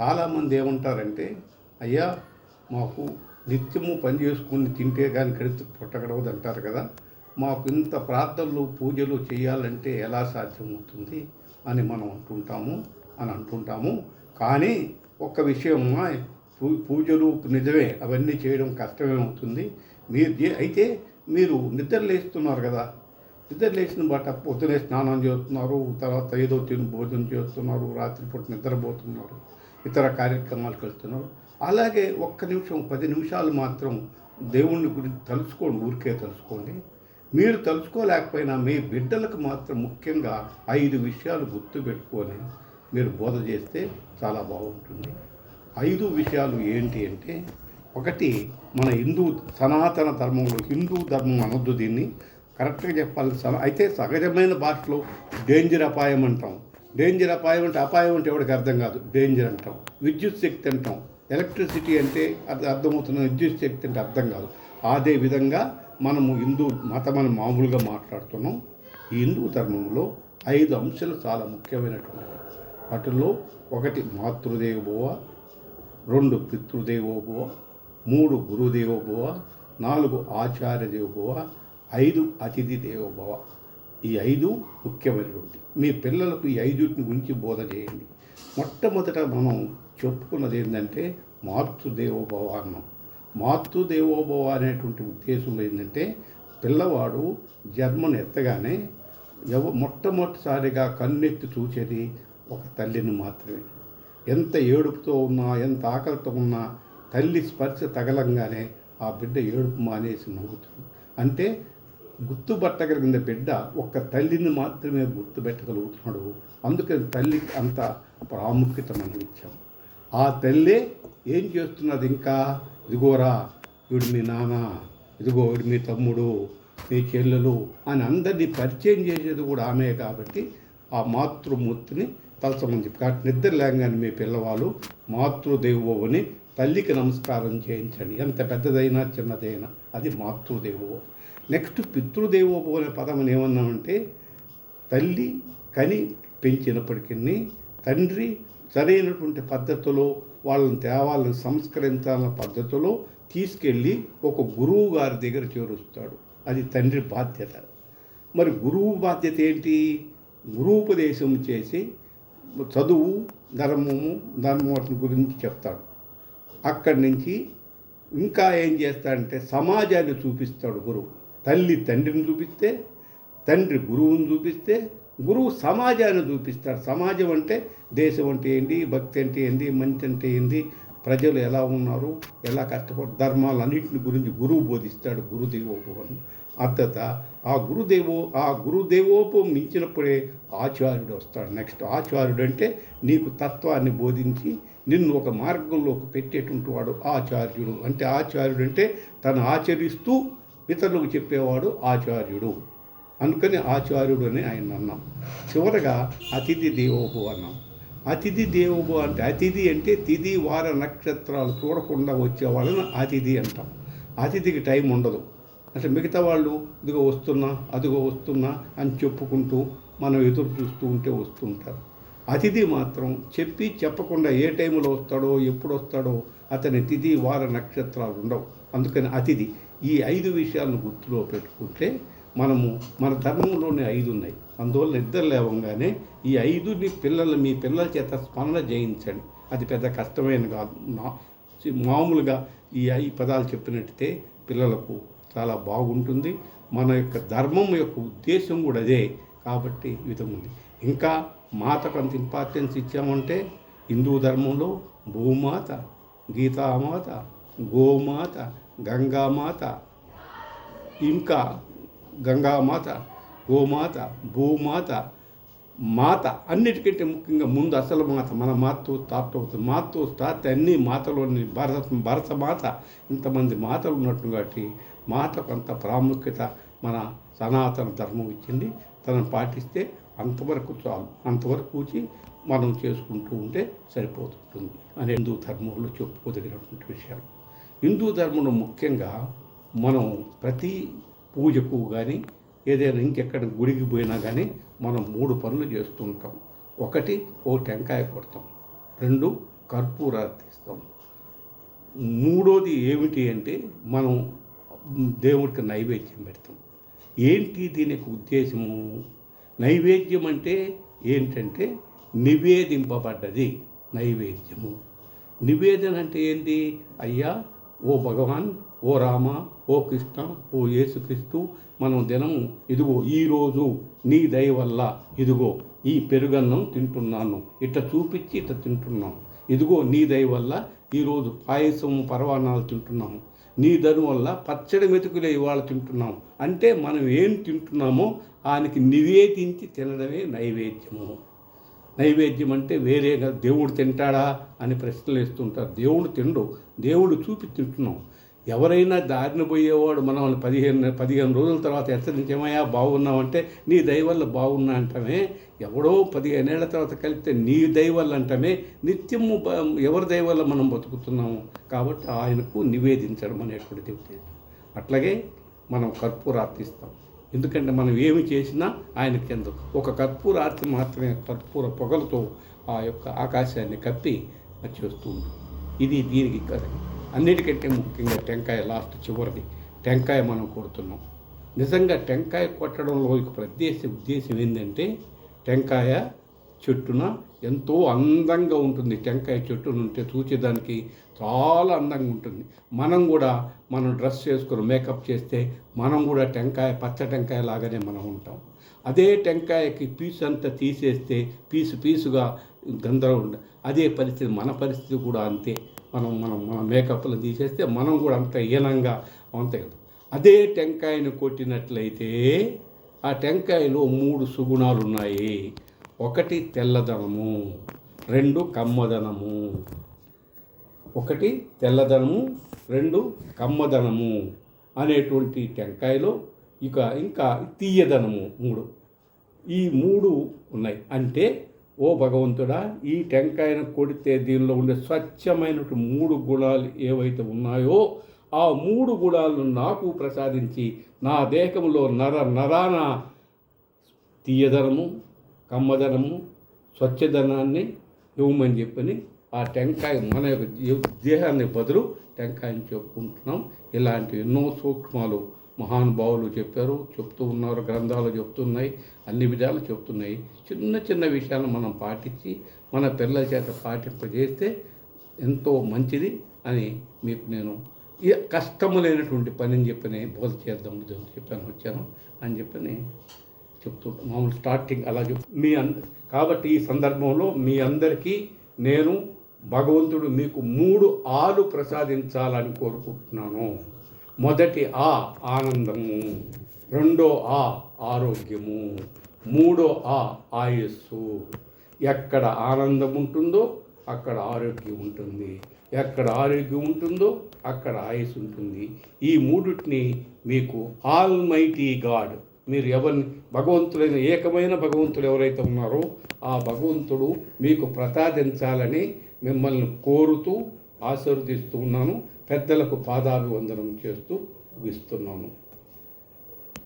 చాలామంది ఏమంటారంటే అయ్యా మాకు నిత్యము పని చేసుకుని తింటే కానీ కడితే పుట్టగడవదు అంటారు కదా. మాకు ఇంత ప్రార్థనలు పూజలు చేయాలంటే ఎలా సాధ్యమవుతుంది? అని మనం అంటుంటాము అని అంటుంటాము. కానీ ఒక్క విషయం పూ- పూజలు నిజమే అవన్నీ చేయడం కష్టమే అవుతుంది మీరు అయితే మీరు నిద్ర లేస్తున్నారు కదా. నిద్ర లేచిన బట్ట పొద్దునే స్నానం చేస్తున్నారు తర్వాత ఏదో తిని భోజనం చేస్తున్నారు రాత్రిపూట నిద్రపోతున్నారు. ఇతర కార్యక్రమాలకు వెళ్తున్నారు అలాగే ఒక్క నిమిషం పది నిమిషాలు మాత్రం దేవుణ్ణి గురించి తలుచుకోండి ఊరికే తలుచుకోండి. మీరు తలుచుకోలేకపోయినా మీ బిడ్డలకు మాత్రం ముఖ్యంగా ఐదు విషయాలు గుర్తుపెట్టుకొని మీరు బోధ చేస్తే చాలా బాగుంటుంది. ఐదు విషయాలు ఏంటి అంటే ఒకటి మన హిందూ సనాతన ధర్మంలో హిందూ ధర్మం అనొద్దు దీన్ని. కరెక్ట్గా చెప్పాలి అయితే సహజమైన భాషలో డేంజర్ అపాయం అంటాం. డేంజర్ అపాయం అంటే అపాయం అంటే ఎవరికి అర్థం కాదు. డేంజర్ అంటాం. విద్యుత్ శక్తి అంటాం. ఎలక్ట్రిసిటీ అంటే అది అర్థమవుతున్న విద్యుత్ శక్తి అంటే అర్థం కాదు. అదే విధంగా మనము హిందూ మతం అని మామూలుగా మాట్లాడుతున్నాం. ఈ హిందూ ధర్మంలో ఐదు అంశాలు చాలా ముఖ్యమైనటువంటివి. వాటిల్లో ఒకటి మాతృదేవోభవ రెండు పితృదేవోభవ మూడు గురుదేవోభవ నాలుగు ఆచార్య దేవోభవ ఐదు అతిథి దేవోభవ ఈ ఐదు ముఖ్యమైనటువంటి. మీ పిల్లలకు ఈ ఐదుటిని గురించి బోధ చేయండి. మొట్టమొదట మనం చెప్పుకున్నది ఏంటంటే మాతృదేవోభవ అన్నం. మాతృదేవోభవ అనేటువంటి ఉద్దేశంలో ఏంటంటే పిల్లవాడు జన్మను ఎత్తగానే ఎవ మొట్టమొదటిసారిగా కన్నెత్తి చూసేది ఒక తల్లిని మాత్రమే. ఎంత ఏడుపుతో ఉన్నా ఎంత ఆకలితో ఉన్నా తల్లి స్పర్శ తగలంగానే ఆ బిడ్డ ఏడుపు మానేసి నవ్వుతుంది. అంటే గుర్తుపట్టగలిగిన బిడ్డ ఒక్క తల్లిని మాత్రమే గుర్తుపెట్టగలుగుతున్నాడు అందుకని తల్లికి అంత ప్రాముఖ్యత మనం ఇచ్చాం. ఆ తల్లే ఏం చేస్తున్నది ఇంకా? ఇదిగోరా వీడు మీ నాన్న ఇదిగో వీడు మీ తమ్ముడు మీ చెల్లెలు అని అందరినీ పరిచయం చేసేది కూడా ఆమె కాబట్టి ఆ మాతృమూర్తిని తలసమని చెప్పి. కాబట్టి నిద్ర లేగానే మీ పిల్లవాళ్ళు మాతృదేవోని తల్లికి నమస్కారం చేయించండి. ఎంత పెద్దదైనా చిన్నదైనా అది మాతృదేవో. నెక్స్ట్ పితృదేవోభవ అనే పదం ఏమన్నామంటే తల్లి కని పెంచినప్పటికీ తండ్రి సరైనటువంటి పద్ధతిలో వాళ్ళని తేవాళ్ళని సంస్కరించాలన్న పద్ధతిలో తీసుకెళ్ళి ఒక గురువు గారి దగ్గర చేరుస్తాడు. అది తండ్రి బాధ్యత. మరి గురువు బాధ్యత ఏంటి? గురూపదేశం చేసి చదువు ధర్మము ధర్మం గురించి చెప్తాడు. అక్కడి నుంచి ఇంకా ఏం చేస్తాడంటే సమాజాన్ని చూపిస్తాడు గురువు. తల్లి తండ్రిని చూపిస్తే తండ్రి గురువుని చూపిస్తే గురువు సమాజాన్ని చూపిస్తాడు. సమాజం అంటే దేశం అంటే ఏంటి భక్తి అంటే ఏంటి మంచి అంటే ఏంటి ప్రజలు ఎలా ఉన్నారు ఎలా కష్టపడు ధర్మాలన్నింటిని గురించి గురువు బోధిస్తాడు గురుదేవోపవన్. అర్థత ఆ గురుదేవో ఆ గురుదేవోపం మించినప్పుడే ఆచార్యుడు వస్తాడు. నెక్స్ట్ ఆచార్యుడు అంటే నీకు తత్వాన్ని బోధించి నిన్ను ఒక మార్గంలోకి పెట్టేటువంటి వాడు ఆచార్యుడు. అంటే ఆచార్యుడు అంటే తను ఆచరిస్తూ ఇతరులకు చెప్పేవాడు ఆచార్యుడు. అందుకని ఆచార్యుడు అని ఆయన అన్నాం. చివరగా అతిథి దేవోభు అన్నాం. అతిథి దేవోభు అంటే అతిథి అంటే తిథి వార నక్షత్రాలు చూడకుండా వచ్చే వాళ్ళని అతిథి అంటాం. అతిథికి టైం ఉండదు. అంటే మిగతా వాళ్ళు ఇదిగో వస్తున్నా అదిగో వస్తున్నా అని చెప్పుకుంటూ మనం ఎదురు చూస్తూ ఉంటే వస్తుంటారు అతిథి మాత్రం చెప్పి చెప్పకుండా ఏ టైంలో వస్తాడో ఎప్పుడు వస్తాడో అతని తిథి వార నక్షత్రాలు ఉండవు. అందుకని అతిథి. ఈ ఐదు విషయాలను గుర్తులో పెట్టుకుంటే మనము మన ధర్మంలోనే ఐదు ఉన్నాయి. అందువల్ల నిద్ర లేవంగానే ఈ ఐదుని పిల్లలు మీ పిల్లల చేత స్మరణ చేయించండి అది పెద్ద కష్టమైన కాదు. నా- మామూలుగా ఈ ఐ పదాలు చెప్పినట్టే పిల్లలకు చాలా బాగుంటుంది. మన యొక్క ధర్మం యొక్క ఉద్దేశం కూడా అదే కాబట్టి విధముంది ఉంది. ఇంకా మాతకు అంత ఇంపార్టెన్స్ ఇచ్చామంటే హిందూ ధర్మంలో భూమాత గీతామాత గోమాత గంగామాత ఇంకా గంగామాత గోమాత భూమాత మాత అన్నిటికంటే ముఖ్యంగా ముందు అసలు మాత మన మాతో స్టార్ట్ అవుతుంది. మాతో స్టార్ట్ అన్ని మాతలోని భారత భారత మాత ఇంతమంది మాతలు ఉన్నట్టు కాబట్టి మాతకు అంత ప్రాముఖ్యత మన సనాతన ధర్మం ఇచ్చింది. తనను పాటిస్తే అంతవరకు చాలు. అంతవరకు వచ్చి మనం చేసుకుంటూ ఉంటే సరిపోతుంది. అని హిందూ ధర్మంలో చెప్పుకోదగినటువంటి విషయాలు. హిందూ ధర్మంలో ముఖ్యంగా మనం ప్రతి పూజకు కానీ ఏదైనా ఇంకెక్కడ గుడికి పోయినా కానీ మనం మూడు పనులు చేస్తుంటాం ఒకటి ఓ టెంకాయ కొడతాం. రెండు కర్పూరాలు తీస్తాం. మూడోది ఏమిటి అంటే మనం దేవుడికి నైవేద్యం పెడతాం. ఏంటి దీనికి ఉద్దేశము? నైవేద్యం అంటే ఏంటంటే నివేదింపబడ్డది నైవేద్యము. నివేదన అంటే ఏంటి అయ్యా ఓ భగవాన్ ఓ రామ ఓ కృష్ణ ఓ యేసుక్రీస్తు మనం దినము ఇదిగో ఈరోజు నీ దయ వల్ల ఇదిగో ఈ పెరుగన్నం తింటున్నాను. ఇట్లా చూపించి ఇట్లా తింటున్నాం. ఇదిగో నీ దయ వల్ల ఈరోజు పాయసం పరవాణాలు తింటున్నాము. నీ దను వల్ల పచ్చడి మెతుకులే ఇవాళ తింటున్నాం అంటే మనం ఏం తింటున్నామో ఆయనకి నివేదించి తినడమే నైవేద్యము. నైవేద్యం అంటే వేరేగా దేవుడు తింటాడా అని ప్రశ్నలు వేస్తుంటారు. దేవుడు తిండు. దేవుడు చూపి తింటున్నాం. ఎవరైనా దారిన పోయేవాడు మనల్ని పదిహేను పదిహేను రోజుల తర్వాత హెచ్చరించేమయ్యా బాగున్నావంటే నీ దయవల్ల బాగున్నా అంటమే ఎవడో పదిహేనేళ్ళ తర్వాత కలిపితే నీ దయవల్ల అంటమే నిత్యము ఎవరి దయవల్ల మనం బతుకుతున్నాము? కాబట్టి ఆయనకు నివేదించడం అనేటువంటిది అట్లాగే మనం కర్పూరార్థిస్తాం ఎందుకంటే మనం ఏమి చేసినా ఆయన కింద. ఒక కర్పూరార్తి మాత్రమే కర్పూర పొగలతో ఆ యొక్క ఆకాశాన్ని కప్పి అది చేస్తూ ఇది దీనికి కథ. అన్నిటికంటే ముఖ్యంగా టెంకాయ లాస్ట్ చివరిది. టెంకాయ మనం కొడుతున్నాం. నిజంగా టెంకాయ కొట్టడంలో ఒక ప్రదేశ ఉద్దేశం ఏంటంటే టెంకాయ చెట్టున ఎంతో అందంగా ఉంటుంది. టెంకాయ చెట్టును ఉంటే చూచేదానికి చాలా అందంగా ఉంటుంది. మనం కూడా మనం డ్రెస్ చేసుకుని మేకప్ చేస్తే మనం కూడా టెంకాయ పచ్చ టెంకాయ లాగానే మనం ఉంటాం. అదే టెంకాయకి పీసు అంతా తీసేస్తే పీసు పీసుగా గందరం అదే పరిస్థితి మన పరిస్థితి కూడా అంతే. మనం మనం మన మేకప్లు తీసేస్తే మనం కూడా అంత హీనంగా అంతే అదే టెంకాయను కొట్టినట్లయితే ఆ టెంకాయలో మూడు సుగుణాలు ఉన్నాయి ఒకటి తెల్లదనము రెండు కమ్మదనము ఒకటి తెల్లదనము రెండు కమ్మదనము అనేటువంటి టెంకాయలో ఇక ఇంకా తీయదనము మూడు. ఈ మూడు ఉన్నాయి. అంటే ఓ భగవంతుడా ఈ టెంకాయను కొడితే దీనిలో ఉండే స్వచ్ఛమైనటువంటి మూడు గుణాలు ఏవైతే ఉన్నాయో ఆ మూడు గుణాలను నాకు ప్రసాదించి నా దేహంలో నర నరాన తీయదనము కమ్మదనము స్వచ్ఛదనాన్ని ఇవ్వమని చెప్పని ఆ టెంకాయ మన యొక్క దేహాన్ని బదులు టెంకాయని చెప్పుకుంటున్నాం. ఇలాంటి ఎన్నో సూక్ష్మాలు మహానుభావులు చెప్పారు చెప్తూ ఉన్నారు గ్రంథాలు చెప్తున్నాయి అన్ని విధాలు చెప్తున్నాయి. చిన్న చిన్న విషయాలు మనం పాటించి మన పిల్లల చేత పాటింపజేస్తే ఎంతో మంచిది అని మీకు నేను కష్టము లేనటువంటి పని అని చెప్పని బోధ చేద్దాం అని చెప్పాను వచ్చాను అని చెప్పని చెప్తుంటాను మామూలు స్టార్టింగ్ అలా చెప్ మీ అంద కాబట్టి ఈ సందర్భంలో మీ అందరికీ నేను భగవంతుడు మీకు మూడు ఆలు ప్రసాదించాలని కోరుకుంటున్నాను. మొదటి ఆ ఆనందము. రెండో ఆ ఆరోగ్యము. మూడో ఆ ఆయస్సు. ఎక్కడ ఆనందం ఉంటుందో అక్కడ ఆరోగ్యం ఉంటుంది. ఎక్కడ ఆరోగ్యం ఉంటుందో అక్కడ ఆయుస్ ఉంటుంది. ఈ మూడిటిని మీకు ఆల్ మైటీ గాడ్ మీరు ఎవరిని భగవంతుడైన ఏకమైన భగవంతుడు ఎవరైతే ఉన్నారో ఆ భగవంతుడు మీకు ప్రసాదించాలని మిమ్మల్ని కోరుతూ ఆశీర్వదిస్తూ ఉన్నాను. పెద్దలకు పాదాభివందనం చేస్తూ ముగిస్తున్నాను.